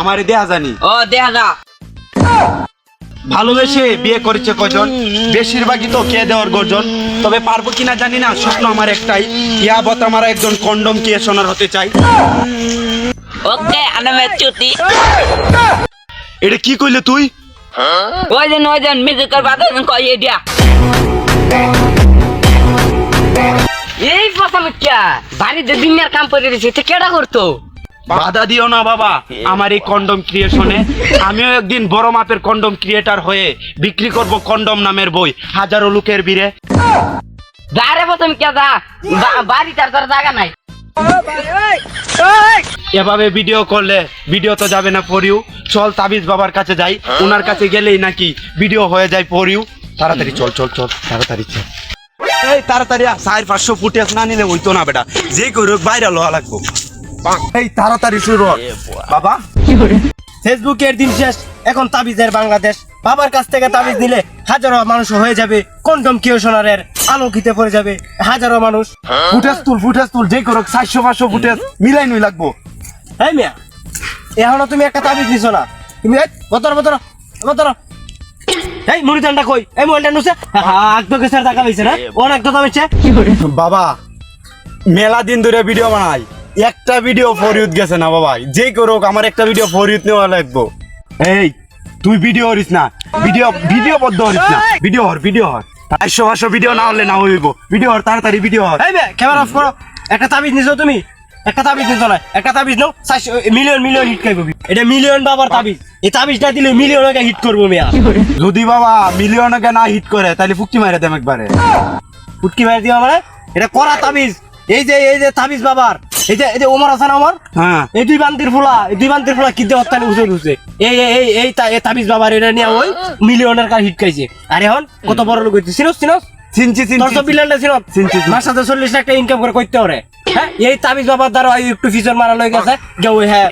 আমারে দেয়া জানি। ও দেখা যা ভালোবেসে বিয়ে করেছে কজন? বেশিরভাগই তো কে দেওয়ার গর্জন। তবে পারব কিনা জানি না স্বপ্ন আমার একটাই। ইয়াবত আমার একজন কন্ডম কে সোনার হতে চাই। ওকে আনামে চুতি। এটা কি কইলে তুই? ওই যে মিউজিকের বাদে কই দিয়া। এই প্রথমে কে বাড়িতে দিনের কাম করে দিছে কেডা করতো? বাধা দিও না বাবা। আমার এই কন্ডম ক্রিয়েশনে আমিও একদিন বড় মাপের কন্ডম ক্রিয়েটার হয়ে বিক্রি করব কন্ডম নামের বই। হাজারো লোকের ভিড়ে। যারে প্রথমে কে যা। বা- বাড়িটার তোর জায়গা নাই। এভাবে ভিডিও করলে ভিডিও তো যাবে না পরিউ। চল তাবিজ বাবার কাছে যাই। ওনার কাছে গেলেই নাকি ভিডিও হয়ে যায় পরিউ। তাড়াতাড়ি চল চল চল তাড়াতাড়ি চল। এই তাড়াতাড়ি চার পাঁচশো ফুটেজ না নিলে হইতো না বেটা। যে করুক বাইরে লোয়া লাগবো। এই তাড়াতাড়ি শুরু বাবা ফেসবুকের দিন শেষ এখন তাবিজের বাংলাদেশ। বাবার কাছ থেকে তাবিজ নিলে হাজারো মানুষ হয়ে যাবে কন্ডম কিউশনারের আলোকিতে পড়ে যাবে হাজারো মানুষ। ফুটেজ তুল ফুটেজ তুল যে করুক চারশো পাঁচশো ফুটেজ মিলাই নই লাগবো। হ্যাঁ মিয়া এখনও তুমি একটা তাবিজ নিছো না? তুমি এই, বতর বতর বতর এই মুড়িদানটা কই? এই মোবাইলটা নুছে? আগ কেসার টাকা পাইছে না? অনেক তো দাম বাবা মেলা দিন ধরে ভিডিও বানাই। একটা ভিডিও ফরিউদ গেছে না বাবা। যে করুক আমার একটা ভিডিও ফরিউদ নেওয়া লাগবো। এই তুই ভিডিও হরিস না। ভিডিও ভিডিও বদ্ধ হরিস না। ভিডিও হর ভিডিও হর চারশো পাঁচশো ভিডিও না হলে না হইব। ভিডিও হর তাড়াতাড়ি ভিডিও হর এই মিয়া ক্যামেরা অফ করো। একটা তাবিজ নিছো তুমি? একটা তাবিজ নিছো না? একটা তাবিজ নাও মিলিয়ন মিলিয়ন হিট খাইবো এটা মিলিয়ন বাবার তাবিজ। এই তাবিজটা দিলে মিলিয়ন আগে হিট করব মিয়া। যদি বাবা মিলিয়নকে না হিট করে তাহলে ফুটকি মারে দেম একবারে। ফুটকি মারি দিও মানে? এটা করা তাবিজ। এই যে এই যে তাবিজ বাবার। এই যে এই যে ওমর হাসান ওমর? হ্যাঁ। এই দুই বান্তির ফুলা এই দুই বান্তির ফুলা উঠে উঠছে এই তাবিজ বাবার এটা নিয়ে ওই মিলিয়নের কার হিট খাইছে। আর এখন কত বড় লোক হইছে। সিনস সিনস চিনছি চিনছি বিলিয়নটা সিনস চিনছি, চিনছি। মাস সাথে চল্লিশ লাখ টাকা ইনকাম করে করতে পারে হ্যাঁ এই তাবিজ বাবার দ্বারা একটু ফিচার মারা লয়ে গেছে যে ওই হ্যাঁ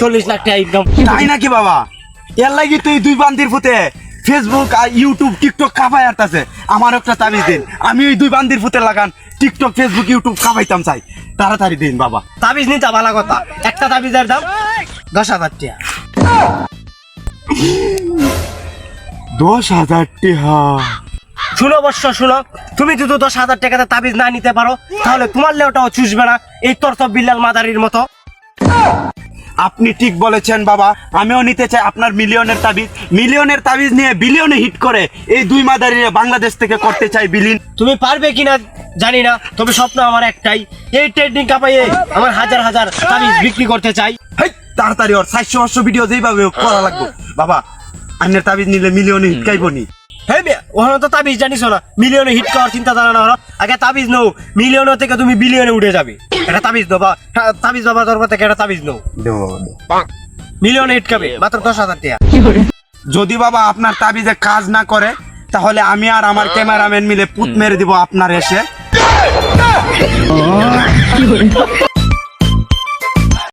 চল্লিশ লাখ টাকা ইনকাম তাই নাকি বাবা? এর লাগি তুই দুই ফুতে ফেসবুক আর ইউটিউব টিকটক কাপাই আরতাছে আমার একটা তাবিজ দিন। আমি ওই দুই বান্দির ফুতে লাগান টিকটক ফেসবুক ইউটিউব কাপাইতাম চাই। তাড়াতাড়ি দিন বাবা। তাবিজ নিতে ভালো কথা। একটা তাবিজের দাম দশ হাজার টিয়া। দশ হাজার টিহা। শুনো বর্ষ শুনো। তুমি যদি দশ হাজার টাকাতে তাবিজ না নিতে পারো তাহলে তোমার লেওটাও চুষবে না। এই তোর তো বিল্লাল মাদারির মতো। আপনি ঠিক বলেছেন বাবা। আমিও নিতে চাই আপনার মিলিয়নের তাবিজ। মিলিয়নের তাবিজ নিয়ে বিলিয়নে হিট করে এই দুই মাদারিরে বাংলাদেশ থেকে করতে চাই বিলীন তুমি পারবে কিনা জানি না তবে স্বপ্ন আমার একটাই। এই ট্রেন্ডিং কাপাইয়ে আমার হাজার হাজার তাবিজ বিক্রি করতে চাই। তাড়াতাড়ি ওর চারশো পাঁচশো ভিডিও যেইভাবে করা লাগবে। বাবা আন্যের তাবিজ নিলে মিলিয়নে হিট খাইবনি মিয়া ওখানে তো তাবিজ জানিস না মিলিয়নে হিট করার চিন্তা ধারণা হলো। আগে তাবিজ নও মিলিয়ন থেকে তুমি বিলিয়নে উঠে যাবে। এটা তাবিজ নেও বা হ্যাঁ, তাবিজ বাবা দরবার থেকে একটা তাবিজ নেও। মিলিয়নে হিট খাবে মাত্র দশ হাজার টাকা। যদি বাবা আপনার তাবিজে কাজ না করে তাহলে আমি আর আমার ক্যামেরাম্যান মিলে পুত মেরে দিব আপনার এসে।